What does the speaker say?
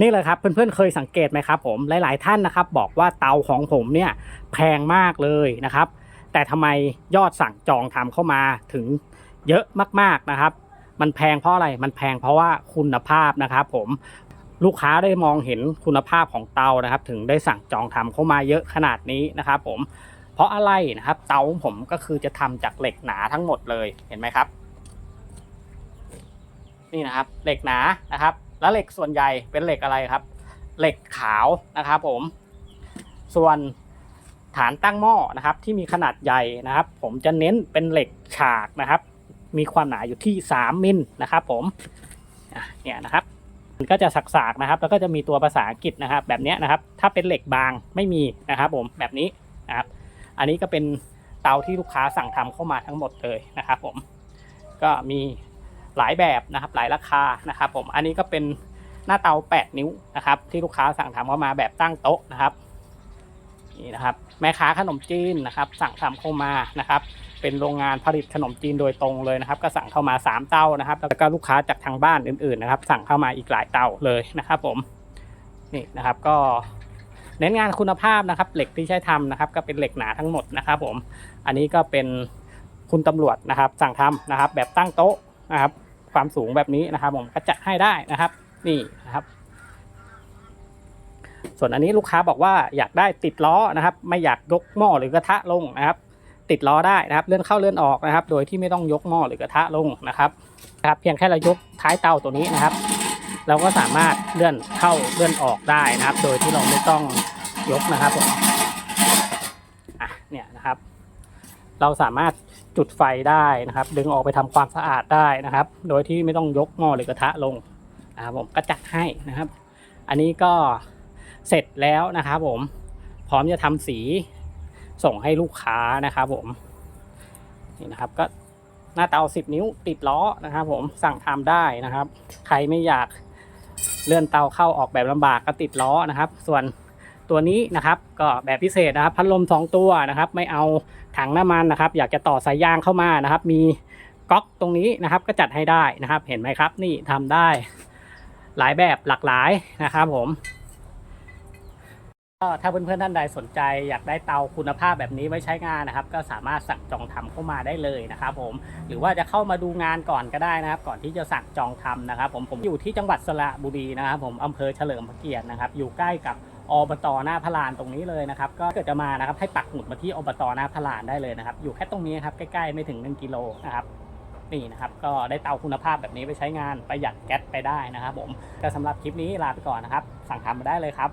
นี่เลยครับเพื่อนๆเคยสังเกตไหมครับผมหลาย ๆ ท่านนะครับ บอกว่าเตาของผมเนี่ยแพงมากเลยนะครับ แต่ทำไมยอดสั่งจองทำเข้ามาถึงเยอะมากๆนะครับ มันแพงเพราะอะไรมันแพงเพราะว่าคุณภาพนะครับ ผมลูกค้าได้มองเห็นคุณภาพของเตานะครับ ถึงได้สั่งจองทำเข้ามาเยอะขนาดนี้นะครับ ผมเพราะอะไรนะครับ เตาของผมก็คือจะทำจากเหล็กหนาทั้งหมดเลยเห็นไหมครับ นี่นะครับเหล็กหนานะครับ แล้วเหล็กส่วนใหญ่เป็นเหล็กอะไรครับ เหล็กขาวนะครับผม ส่วนฐานตั้งหม้อนะครับ ที่มีขนาดใหญ่นะครับ ผมจะเน้นเป็นเหล็กฉากนะครับ มีความหนาอยู่ที่ 3 มิลนะครับ ผมเนี่ยนะครับมันก็จะสักๆนะครับ แล้วก็จะมีตัวภาษาอังกฤษนะครับ แบบนี้นะครับ ถ้าเป็นเหล็กบางไม่มีนะครับ ผมแบบนี้นะครับ อันนี้ก็เป็นเตาที่ลูกค้าสั่งทำเข้ามาทั้งหมดเลยนะครับ ผมก็มี หลายแบบนะครับหลายราคานะครับผมอันนี้ก็เป็นหน้าเตา 8 นิ้วนะครับที่ลูกค้าสั่งทำเข้ามาแบบตั้งโต๊ะนะครับนี่นะครับแม่ค้าขนมจีนนะครับสั่งทำเข้ามานะครับเป็นโรงงานผลิตขนมจีนโดยตรงเลยนะครับ ก็สั่งเข้ามา 3 เตานะครับ แล้วก็ลูกค้าจากทางบ้านอื่นๆนะครับ สั่งเข้ามาอีกหลายเตาเลยนะครับผมนี่นะครับก็เน้นงานคุณภาพนะครับ เหล็กที่ใช้ทำนะครับ ก็เป็นเหล็กหนาทั้งหมดนะครับ ผม อันนี้ก็เป็นคุณตำรวจนะครับ สั่งทำนะครับ แบบตั้งโต๊ะนะครับ ความสูงแบบนี้นะครับผมก็จัดให้ได้นะครับนี่นะครับ ส่วนอันนี้ลูกค้าบอกว่าอยากได้ติดล้อนะครับ ไม่อยากยกหม้อหรือกระทะลงนะครับ ติดล้อได้นะครับ เลื่อนเข้าเลื่อนออกนะครับ โดยที่ไม่ต้องยกหม้อหรือกระทะลงนะครับครับ เพียงแค่เรายกท้ายเตาตัวนี้นะครับ เราก็สามารถเลื่อนเข้าเลื่อนออกได้นะครับ โดยที่เราไม่ต้องยกนะครับผมอะเนี่ยนะครับ เราสามารถ จุดไฟได้นะครับ ดึงออกไปทำความสะอาดได้นะครับ โดยที่ไม่ต้องยกหม้อหรือกระทะลงนะครับผมก็จัดให้นะครับ อันนี้ก็เสร็จแล้วนะครับผมพร้อมจะทำสีส่งให้ลูกค้านะครับผมนี่นะครับก็หน้าเตา 10 นิ้วติดล้อนะครับ ผมสั่งทำได้นะครับ ใครไม่อยากเลื่อนเตาเข้าออกแบบลำบากก็ติดล้อนะครับ ส่วน ตัวนี้นะครับ ก็แบบพิเศษนะครับ พัดลม 2 ตัวนะครับ ไม่เอาถังน้ำมันนะครับ อยากจะต่อสายยางเข้ามานะครับ มีก๊อกตรงนี้นะครับ ก็จัดให้ได้นะครับ เห็นไหมครับ นี่ทำได้หลายแบบหลากหลายนะครับผมก็ถ้าเพื่อนๆท่านใดสนใจอยากได้เตาคุณภาพแบบนี้ไว้ใช้งานนะครับ ก็สามารถสั่งจองทำเข้ามาได้เลยนะครับผมหรือว่าจะเข้ามาดูงานก่อนก็ได้นะครับ ก่อนที่จะสั่งจองทำนะครับ ผมผมอยู่ที่จังหวัดสระบุรีนะครับ ผมอำเภอเฉลิมพระเกียรตินะครับ อยู่ใกล้กับ อบตหน้าพลานตรงนี้เลยนะครับ ก็เกิดจะมานะครับให้ปักหมุดมาที่อบตหน้าพลานได้เลยนะครับ อยู่แค่ตรงนี้ครับใกล้ๆไม่ถึง1กิโลนะครับนี่นะครับก็ได้เตาคุณภาพแบบนี้ไปใช้งานประหยัดแก๊สไปได้นะครับผมก็สำหรับคลิปนี้ลาไปก่อนนะครับ สั่งทำมาได้เลยครับ